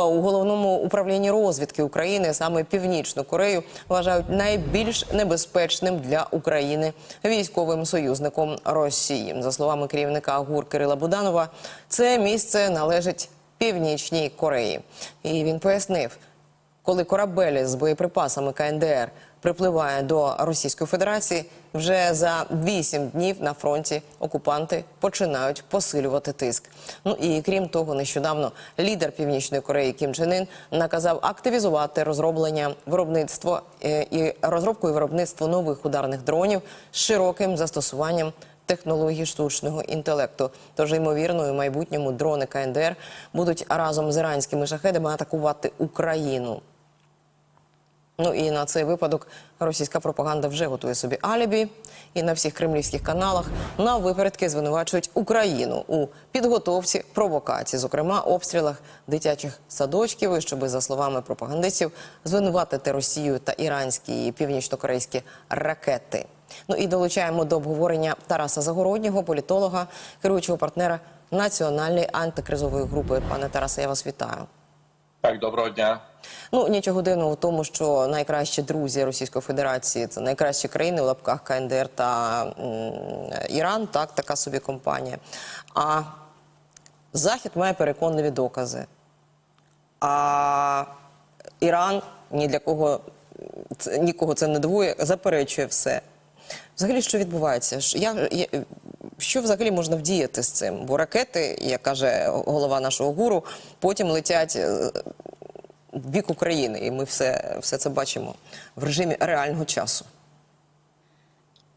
У головному управлінні розвідки України саме Північну Корею вважають найбільш небезпечним для України військовим союзником Росії. За словами керівника ГУР Кирила Буданова, це місце належить Північній Кореї. І він пояснив, коли корабелі з боєприпасами КНДР припливає до Російської Федерації, вже за вісім днів на фронті окупанти починають посилювати тиск. Ну і крім того, нещодавно лідер Північної Кореї Кім Чен Ін наказав активізувати розроблення виробництво е, і розробку і виробництво нових ударних дронів з широким застосуванням технологій штучного інтелекту. Тож, ймовірно, у майбутньому дрони КНДР будуть разом з іранськими шахедами атакувати Україну. Ну і на цей випадок російська пропаганда вже готує собі алібі, і на всіх кремлівських каналах на випередки звинувачують Україну у підготовці провокацій, зокрема обстрілах дитячих садочків, і щоби, за словами пропагандистів, звинуватити Росію та іранські і північно-корейські ракети. Ну і долучаємо до обговорення Тараса Загороднього, політолога, керуючого партнера національної антикризової групи. Пане Тарасе, я вас вітаю. Так, доброго дня. Ну нічого дивного в тому, що найкращі друзі Російської Федерації це найкращі країни в лапках КНДР та м, Іран. Так, така собі компанія. А Захід має переконливі докази. А Іран ні для кого це, нікого це не дивує, заперечує все. Взагалі, що відбувається? Я, я, що взагалі можна вдіяти з цим? Бо ракети, як каже голова нашого гуру, потім летять е, в бік України, і ми все, все це бачимо в режимі реального часу.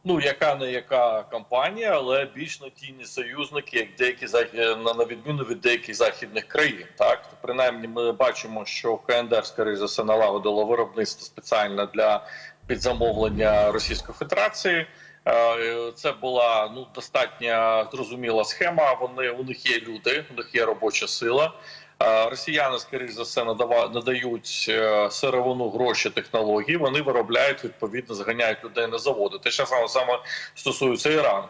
Ну, яка не яка компанія, але більш надійні союзники, як деякі на, на відміну від деяких західних країн. Так, принаймні, ми бачимо, що КНДР, скоріше за все, налагодило виробництво спеціально для підзамовлення Російської Федерації. Е, Це була ну достатньо зрозуміла схема. Вони у них є люди, у них є робоча сила. Е, Росіяни, скоріш за все, надають е, сировину гроші технології. Вони виробляють відповідно, заганяють людей на заводи. Те що саме саме стосується Ірану.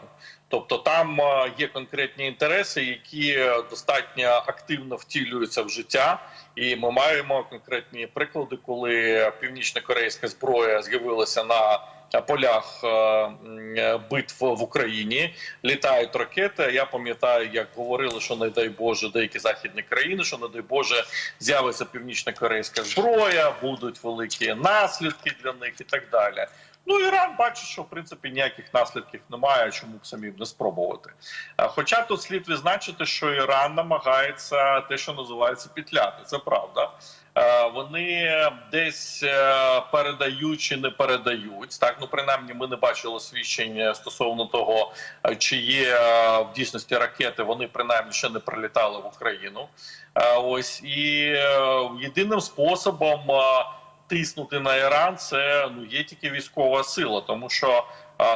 Тобто там є конкретні інтереси, які достатньо активно втілюються в життя, і ми маємо конкретні приклади, коли північно-корейська зброя з'явилася на полях е, е, битв в Україні. Літають ракети. Я пам'ятаю, як говорили, що не дай Боже, деякі західні країни, що не дай Боже, з'явиться північно-корейська зброя, будуть великі наслідки для них і так далі. Ну, Іран бачить, що в принципі ніяких наслідків немає, чому б самі не спробувати. Е, Хоча тут слід відзначити, що Іран намагається те, що називається петляти. Це правда. Е, Вони десь е, передають чи не передають. Так, ну принаймні, ми не бачили свідчень стосовно того, чи є в дійсності ракети. Вони принаймні ще не прилітали в Україну. Ось і єдиним способом. Тиснути на Іран це ну є тільки військова сила, тому що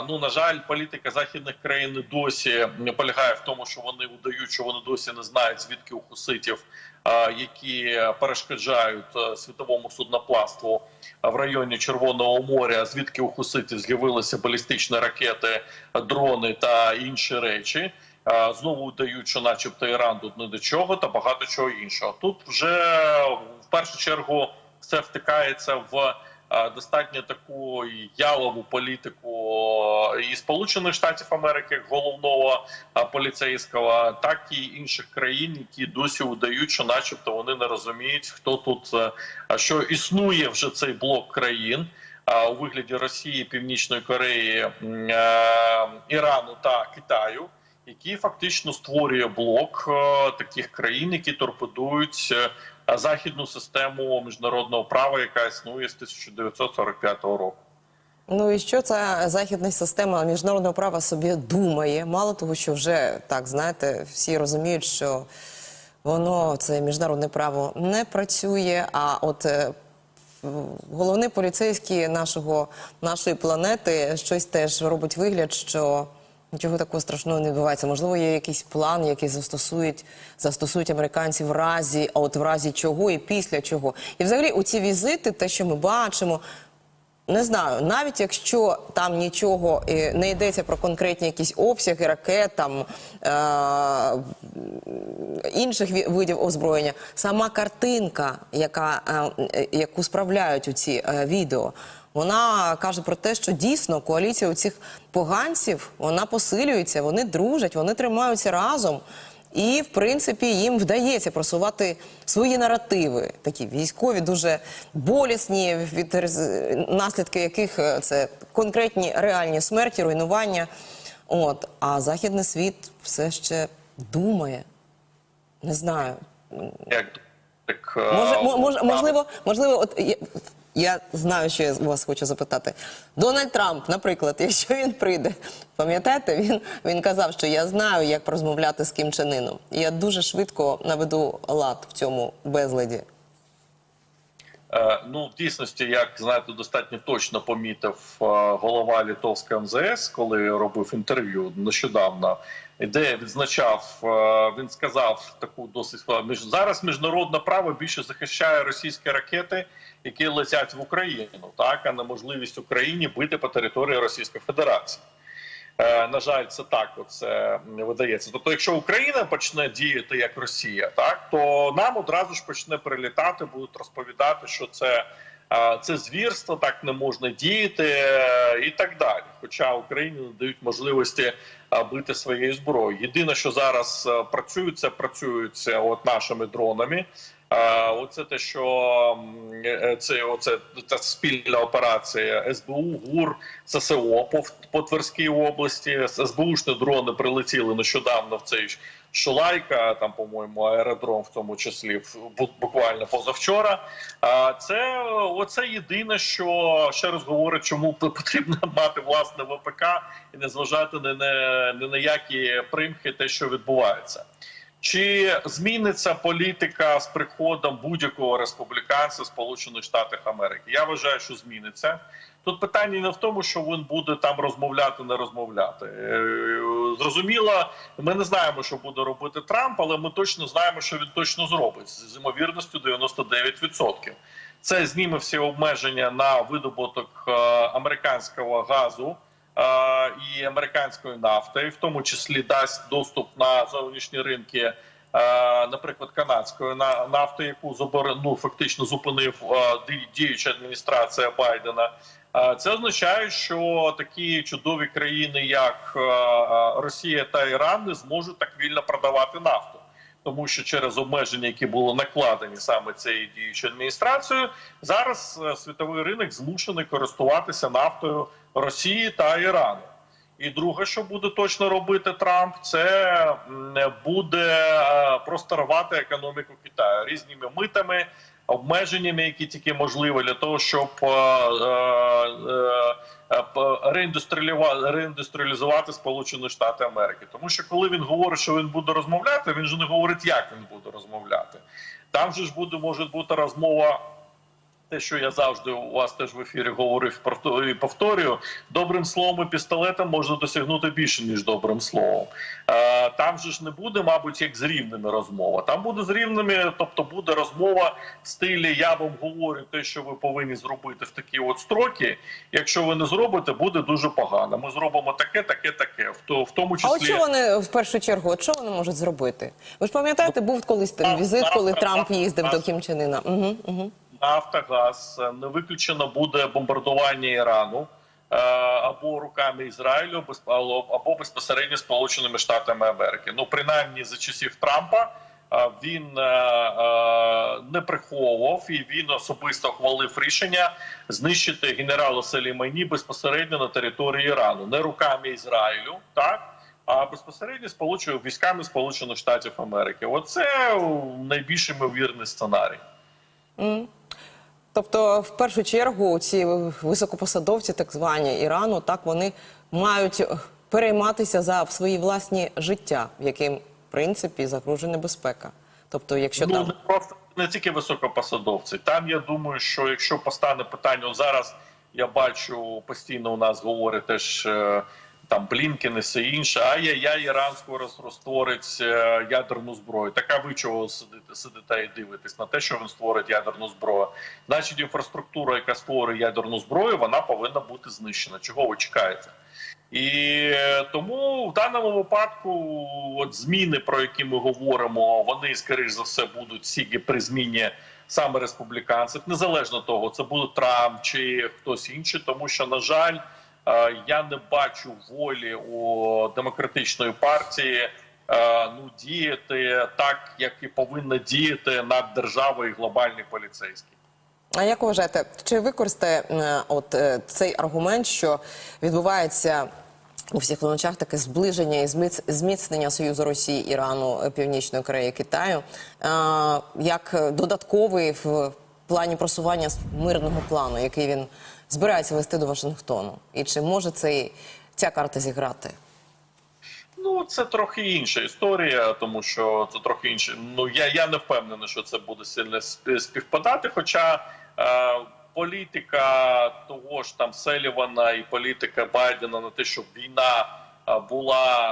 ну на жаль, політика західних країн досі не полягає в тому, що вони удають, що вони досі не знають звідки у хуситів, які перешкоджають е, світовому судноплавству в районі Червоного моря, звідки у хуситів з'явилися балістичні ракети, дрони та інші речі. Знову дають, що, начебто, Іран тут не до чого, та багато чого іншого. Тут вже в першу чергу це втикається в е, достатньо таку ялову політику і Сполучених Штатів Америки головного е, поліцейського, так і інших країн, які досі удають, що, начебто, вони не розуміють, хто тут е, що існує вже цей блок країн. е, У вигляді Росії, Північної Кореї, е, Ірану та Китаю, який фактично створює блок е, таких країн, які торпедують е, західну систему міжнародного права, яка існує з 1945 року. Ну і що ця західна система міжнародного права собі думає? Мало того, що вже так знаєте, всі розуміють, що воно це міжнародне право не працює. А от е, головний поліцейський нашого нашої планети щось теж робить вигляд, що нічого такого страшного не відбувається. Можливо, є якийсь план, який застосують застосують американці в разі, а от в разі чого і після чого. І взагалі, у ці візити, те, що ми бачимо. Не знаю, навіть якщо там нічого не йдеться про конкретні якісь обсяги ракет, там е- інших видів озброєння, сама картинка, яка, е, яку справляють у ці е, відео, вона каже про те, що дійсно коаліція у цих поганців вона посилюється, вони дружать, вони тримаються разом. І, в принципі, їм вдається просувати свої наративи, такі військові, дуже болісні, від наслідки яких е, це конкретні реальні смерті, руйнування. От, а західний світ все ще думає. Не знаю. Як так, е, Може, мо- може, можливо, можливо, от я, знаю, що я вас хочу запитати. Дональд Трамп, наприклад, якщо він прийде, пам'ятаєте, він, він казав, що я знаю, як порозмовляти з Кім Чен Іном. І я дуже швидко наведу лад в цьому безладі. Е, Ну, в дійсності, як знаєте, достатньо точно помітив е, голова Литовського МЗС, коли робив інтерв'ю нещодавно, де відзначав, е, він сказав таку досить зараз міжнародне право більше захищає російські ракети, які летять в Україну, так а не можливість Україні бити по території Російської Федерації. Е, На жаль, це так оце видається. Тобто, якщо Україна почне діяти як Росія, так то нам одразу ж почне прилітати, будуть розповідати, що це, це звірство, так не можна діяти е, і так далі. Хоча Україні надають можливості е, бити своєю зброєю. Єдине, що зараз е, працюють, це працюють е, от нашими дронами. Оце те, що це оце та спільна операція СБУ, ГУР, ССО по, по Тверській області. СБУшні дрони прилетіли нещодавно в цей Шулайка, там, по-моєму, аеродром, в тому числі буквально позавчора. Це оце єдине, що ще раз говорить, чому потрібно мати власне ВПК і не зважати ні на, ні на які примхи, те, що відбувається. Чи зміниться політика з приходом будь-якого республіканця Сполучених Штатів Америки? Я вважаю, що зміниться. Тут питання не в тому, що він буде там розмовляти, не розмовляти. Е, Зрозуміло, ми не знаємо, що буде робити Трамп, але ми точно знаємо, що він точно зробить з ймовірністю 99%. Це зніме всі обмеження на видобуток е, американського газу і американської нафти, в тому числі дасть доступ на зовнішні ринки, наприклад, канадської на- нафти, яку ну, фактично зупинив ді- діюча адміністрація Байдена. Це означає, що такі чудові країни, як Росія та Іран, не зможуть так вільно продавати нафту. Тому що через обмеження, які були накладені саме цією діючою адміністрацією, зараз е, світовий ринок змушений користуватися нафтою Росії та Ірану. І друге, що буде точно робити Трамп, це буде е, просто рвати економіку Китаю різними митами, обмеженнями, які тільки можливі для того, щоб е, е, е, реіндустріалізувати Сполучені Штати Америки. Тому що коли він говорить, що він буде розмовляти, він же не говорить, як він буде розмовляти. Там же ж буде може бути розмова. Те, що я завжди у вас теж в ефірі говорив і повторюю, добрим словом і пістолетом можна досягнути більше ніж добрим словом. Е, там же ж не буде, мабуть, як з рівними розмова. Там буде з рівними, тобто буде розмова в стилі Я вам говорю те, що ви повинні зробити в такі от строки. Якщо ви не зробите, буде дуже погано. Ми зробимо таке, таке, таке. В, то, в тому А числі от що вони в першу чергу, от що вони можуть зробити? Ви ж пам'ятаєте, був колись там візит, коли Трамп їздив до нафта. Кім Чен Іна. Угу, угу. Нафтогаз е, не виключено буде бомбардування Ірану е, або руками Ізраїлю, або безпосередньо Сполученими Штатами Америки. Ну принаймні за часів Трампа. е, Він не приховував і він особисто ухвалив рішення знищити генерала Салімані безпосередньо на території Ірану, не руками Ізраїлю, так а безпосередньо сполученими військами Сполучених Штатів Америки. Оце найбільш ймовірний сценарій. Тобто, в першу чергу, ці високопосадовці, так звані Ірану, так вони мають перейматися за свої власні життя, в яким в принципі загрожує небезпека. Тобто, якщо ну там не просто не тільки високопосадовці. Там я думаю, що якщо постане питання зараз, я бачу постійно у нас говорить теж е, там Блінкен і все інше. Ай-яй-яй, Іран скоро розтворить е, ядерну зброю. Така ви чого сидите, сидите і дивитесь на те, що він створить ядерну зброю. Значить, інфраструктура, яка створює ядерну зброю, вона повинна бути знищена. Чого ви чекаєте? І е, тому в даному випадку, от зміни, про які ми говоримо, вони скоріш за все будуть тільки при зміні саме республіканців, незалежно того, це буде Трамп чи хтось інший, тому що на жаль. Е, Я не бачу волі у демократичної партії е, ну діяти так, як і повинна діяти над державою глобальний поліцейський. А як вважаєте, чи використає е, от цей аргумент, що відбувається у всіх очах таке зближення і зміц- зміцнення союзу Росії, Ірану, Північної Кореї, Китаю, як додатковий в плані просування мирного плану, який він збирається вести до Вашингтону? І чи може цей ця карта зіграти? Ну, це трохи інша історія, тому що це трохи інше. Ну я, я не впевнений, що це буде сильно співпадати. Хоча е, політика того ж там Селівана і політика Байдена на те, щоб війна була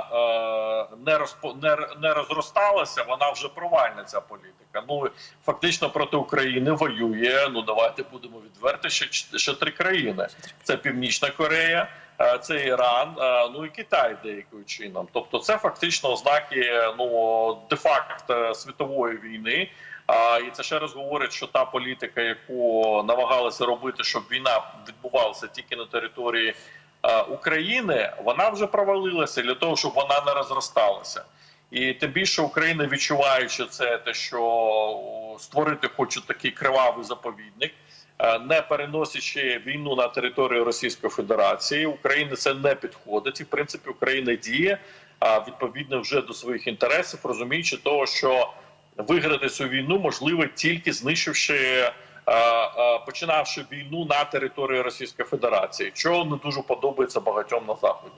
е, не розпо не, не розросталася, вона вже провальна. Ця політика. Ну фактично проти України воює. Ну давайте будемо відверти. Ч- ще три країни: це Північна Корея. е, Це Іран, е, ну і Китай деяким чином. Тобто, це фактично ознаки ну де-факто світової війни. А і це ще раз говорить, що та політика, яку намагалися робити, щоб війна відбувалася тільки на території е, України, вона вже провалилася для того, щоб вона не розросталася. І тим більше Україна відчуваючи це, те, що створити хочуть такий кривавий заповідник, е, не переносячи війну на територію Російської Федерації, Україні це не підходить. І в принципі Україна діє відповідно вже до своїх інтересів, розуміючи того, що виграти цю війну можливо тільки знищивши. Е, е, Починавши війну на території Російської Федерації, що не дуже подобається багатьом на заході.